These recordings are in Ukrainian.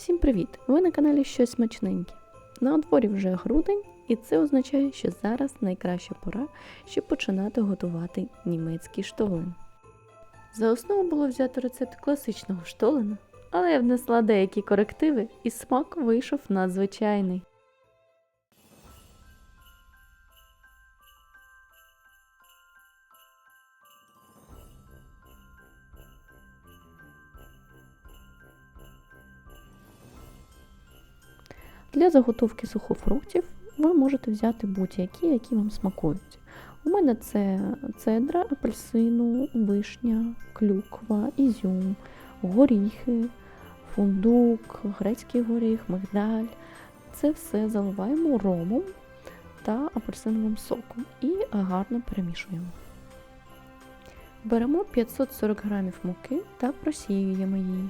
Всім привіт! Ви на каналі Щось смачненьке. На дворі вже грудень, і це означає, що зараз найкраща пора, щоб починати готувати німецький штолен. За основу було взято рецепт класичного штолена, але я внесла деякі корективи, і смак вийшов надзвичайний. Для заготовки сухофруктів ви можете взяти будь-які, які вам смакують. У мене це цедра, апельсину, вишня, клюква, ізюм, горіхи, фундук, грецький горіх, мигдаль. Це все заливаємо ромом та апельсиновим соком і гарно перемішуємо. Беремо 540 г муки та просіюємо її.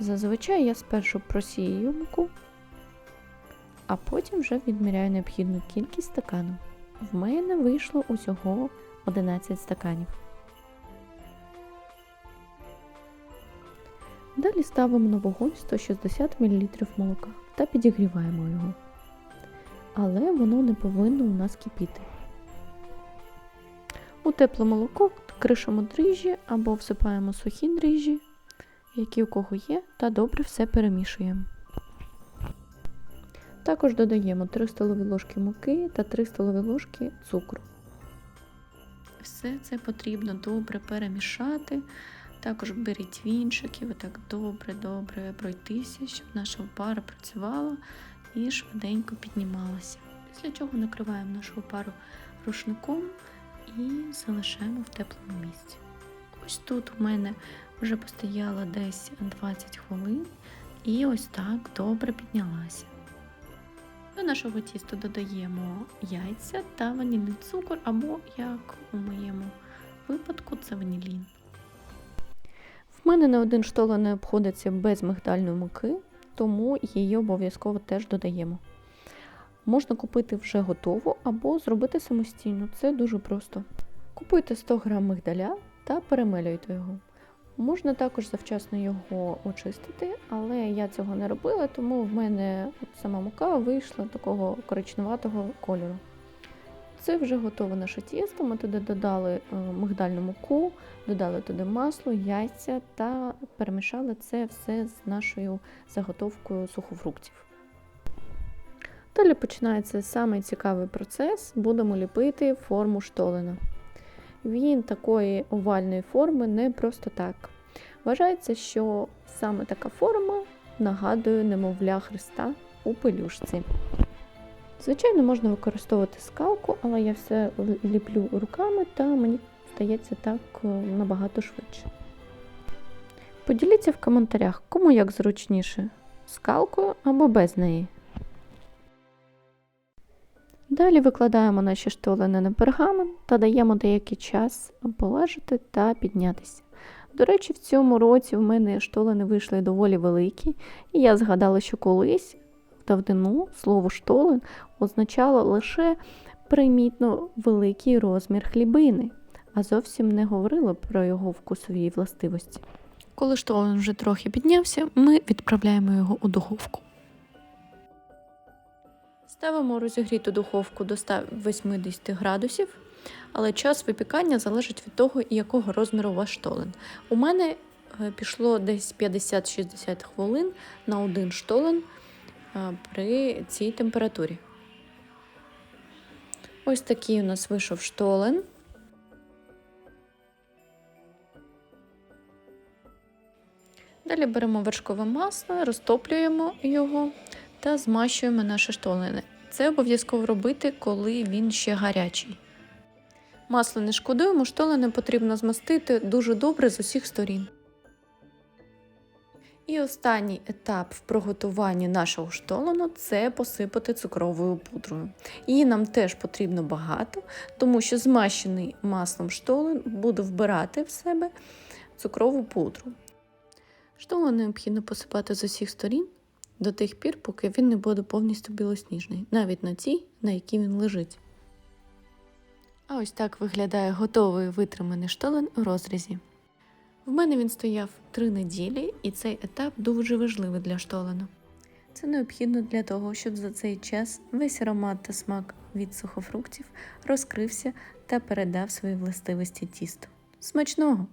Зазвичай я спершу просію муку, а потім вже відміряю необхідну кількість стакану. В мене вийшло усього 11 стаканів. Далі ставимо на вогонь 160 мл молока та підігріваємо його. Але воно не повинно у нас кипіти. У тепле молоко кришимо дріжджі або всипаємо сухі дріжджі які у кого є, та добре все перемішуємо. Також додаємо 3 столові ложки муки та 3 столові ложки цукру. Все це потрібно добре перемішати. Також беріть вінчик і отак добре-добре пройтися, щоб наша опара працювала і швиденько піднімалася. Після чого накриваємо нашу опару рушником і залишаємо в теплому місці. Ось тут у мене вже постояла десь 20 хвилин і ось так добре піднялася. До нашого тіста додаємо яйця та ванільний цукор, або, як у моєму випадку, це ванілін. В мене на один штолен не обходиться без мигдальної муки, тому її обов'язково теж додаємо. Можна купити вже готову або зробити самостійно, це дуже просто. Купуйте 100 г мигдаля та перемелюйте його. Можна також завчасно його очистити, але я цього не робила, тому в мене сама мука вийшла такого коричневатого кольору. Це вже готове наше тісто. Ми туди додали мигдальну муку, додали туди масло, яйця та перемішали це все з нашою заготовкою сухофруктів. Далі починається самий цікавий процес. Будемо ліпити форму штолена. Він такої овальної форми не просто так. Вважається, що саме така форма нагадує немовля Христа у пелюшці. Звичайно, можна використовувати скалку, але я все ліплю руками, та мені здається так набагато швидше. Поділіться в коментарях, кому як зручніше скалкою або без неї. Далі викладаємо наші штолени на пергамент та даємо деякий час полежати та піднятися. До речі, в цьому році в мене штолени вийшли доволі великі, і я згадала, що колись в давнину слово штолен означало лише примітно великий розмір хлібини, а зовсім не говорило про його вкусові властивості. Коли штолен вже трохи піднявся, ми відправляємо його у духовку. Ставимо розігріту духовку до 180 градусів, але час випікання залежить від того, якого розміру у вас штолен. У мене пішло десь 50-60 хвилин на один штолен при цій температурі. Ось такий у нас вийшов штолен. Далі беремо вершкове масло, розтоплюємо його та змащуємо наші штолени. Це обов'язково робити, коли він ще гарячий. Масло не шкодуємо, штолени потрібно змастити дуже добре з усіх сторін. І останній етап в приготуванні нашого штолену це посипати цукровою пудрою. Її нам теж потрібно багато, тому що змащений маслом штолен буде вбирати в себе цукрову пудру. Штолен необхідно посипати з усіх сторін до тих пір, поки він не буде повністю білосніжний, навіть на тій, на якій він лежить. А ось так виглядає готовий витриманий штолен у розрізі. В мене він стояв три неділі, і цей етап дуже важливий для штолену. Це необхідно для того, щоб за цей час весь аромат та смак від сухофруктів розкрився та передав свої властивості тісту. Смачного!